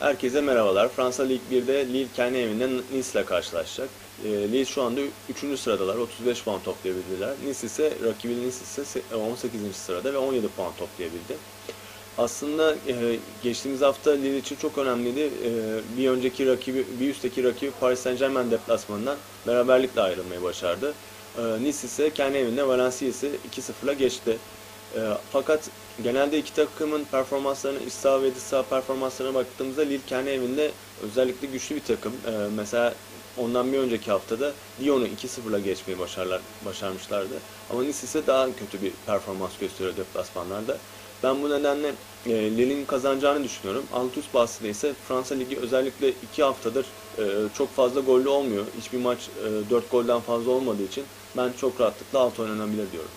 Herkese merhabalar. Fransa Lig 1'de Lille kendi evinde Nice ile karşılaşacak. E, Lille şu anda 3. sıradalar. 35 puan toplayabildiler. Nice ise rakibi Nice ise 18. sırada ve 17 puan toplayabildi. Aslında e, geçtiğimiz hafta Lille için çok önemliydi. E, bir önceki rakibi, bir üstteki rakibi Paris Saint Germain deplasmanından beraberlikle ayrılmayı başardı. E, nice ise kendi evinde Valencia'yı 2-0'la geçti. E, fakat genelde iki takımın performanslarına, iç ve dış saha performanslarına baktığımızda Lille kendi evinde özellikle güçlü bir takım. E, mesela ondan bir önceki haftada Lyon'u 2-0'la geçmeyi başarlar, başarmışlardı. Ama Nice ise daha kötü bir performans gösteriyor deplasmanlarda. Ben bu nedenle e, Lille'in kazanacağını düşünüyorum. Alt üst ise Fransa Ligi özellikle 2 haftadır e, çok fazla gollü olmuyor. Hiçbir maç e, 4 golden fazla olmadığı için ben çok rahatlıkla alt oynanabilir diyorum.